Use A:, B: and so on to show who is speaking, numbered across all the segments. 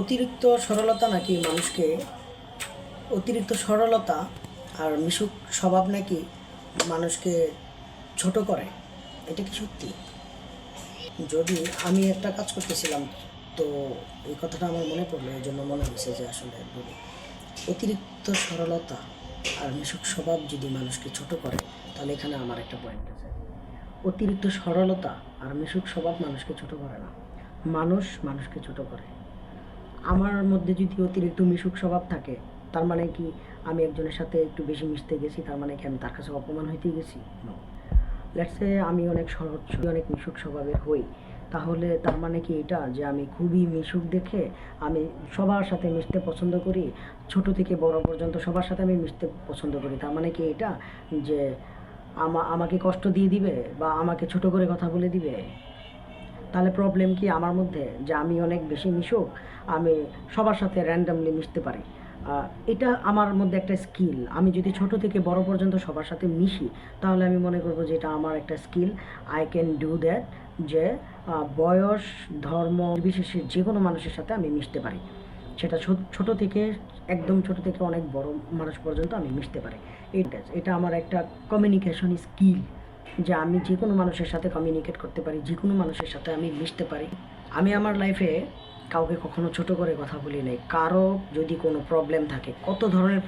A: অতিরিক্ত সরলতা নাকি মানুষকে অতিরিক্ত সরলতা আর মিশুক স্বভাব নাকি মানুষকে ছোট করে? এটা কি সত্যি? যদি আমি একটা কাজ করতেছিলাম, তো এই কথাটা আমার মনে পড়ল, এই জন্য মনে হয়েছে যে আসলে বলি, অতিরিক্ত সরলতা আর মিশুক স্বভাব যদি মানুষকে ছোট করে, তাহলে এখানে আমার একটা পয়েন্ট আছে। অতিরিক্ত সরলতা আর মিশুক স্বভাব মানুষকে ছোট করে না। মানুষ মানুষকে ছোট করে। আমার মধ্যে যদি অতিরিক্ত মিশুক স্বভাব থাকে, তার মানে কি আমি একজনের সাথে একটু বেশি মিশতে গেছি, তার মানে কি আমি তার কাছে অপমান হইতে গেছি? লেটসে আমি অনেক সহজ অনেক মিশুক স্বভাবের হই, তাহলে তার মানে কি এটা যে আমি খুবই মিশুক দেখে আমি সবার সাথে মিশতে পছন্দ করি, ছোট থেকে বড় পর্যন্ত সবার সাথে আমি মিশতে পছন্দ করি, তার মানে কি এটা যে আমা, আমাকে কষ্ট দিয়ে দিবে বা আমাকে ছোট করে কথা বলে দিবে? তাহলে প্রবলেম কি আমার মধ্যে? যে আমি অনেক বেশি মিশুক, আমি সবার সাথে র্যান্ডামলি মিশতে পারি। এটা আমার মধ্যে একটা স্কিল আমি যদি ছোট থেকে বড় পর্যন্ত সবার সাথে মিশি, তাহলে আমি মনে করব যে এটা আমার একটা skill I can do that যে বয়স, ধর্ম বিশেষে যে কোনো মানুষের সাথে আমি মিশতে পারি। সেটা ছোট থেকে, একদম ছোট থেকে অনেক বড় মানুষ পর্যন্ত আমি মিশতে পারি। এটা এটা আমার একটা কমিউনিকেশন স্কিল যে আমি যে কোনো মানুষের সাথে কমিউনিকেট করতে পারি, যে কোনো মানুষের সাথে আমি মিশতে পারি। আমি আমার লাইফে কাউকে কখনো ছোট করে কথা বলি নাই। কারও যদি কোনো প্রবলেম থাকে, কত ধরনের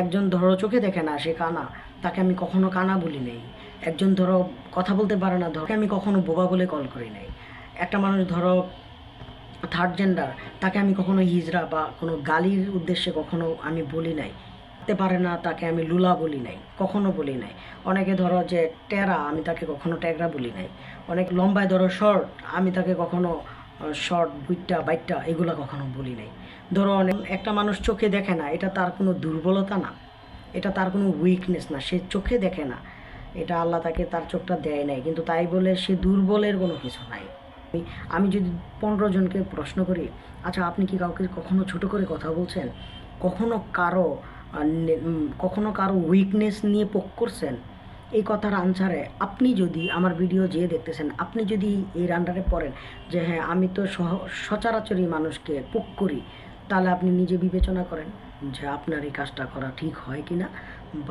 A: একজন ধরো চোখে দেখে না, সে কানা, তাকে আমি কখনো কানা বলি নাই। একজন ধরো কথা বলতে পারে না, ধরো আমি কখনো বোবা বলে কল করি নাই। একটা মানুষ ধরো থার্ড জেন্ডার তাকে আমি কখনো হিজড়া বা কোনো গালির উদ্দেশ্যে কখনো আমি বলি নাই। করতে পারে না, তাকে আমি লুলা বলি নাই, কখনো বলি নাই। অনেকে ধরো যে টেরা, আমি তাকে কখনো ট্যাগরা বলি নাই। অনেক লম্বায় ধরো শর্ট, আমি তাকে কখনো শর্ট, বুইটটা, বাইটটা এগুলো কখনো বলি নাই। ধরো অনেক, একটা মানুষ চোখে দেখে না, এটা তার কোনো দুর্বলতা না, এটা তার কোনো উইকনেস না, সে চোখে দেখে না। এটা আল্লাহ তাকে তার চোখটা দেয় নাই, কিন্তু তাই বলে সে দুর্বলের কোনো কিছু নাই। আমি- যদি পনেরো জনকে প্রশ্ন করি আচ্ছা আপনি কি কাউকে কখনো ছোট করে কথা বলছেন? কখনো কারও কখনো কারও উইকনেস নিয়ে পোক করছেন? এই কথার আনসারে আপনি যদি আমার ভিডিও যেয়ে দেখতেছেন, আপনি যদি এই রান্ডারে পড়েন যে হ্যাঁ আমি তো সচরাচরই মানুষকে পোক করি, তাহলে আপনি নিজে বিবেচনা করেন যে আপনার এই কাজটা করা ঠিক হয় কি না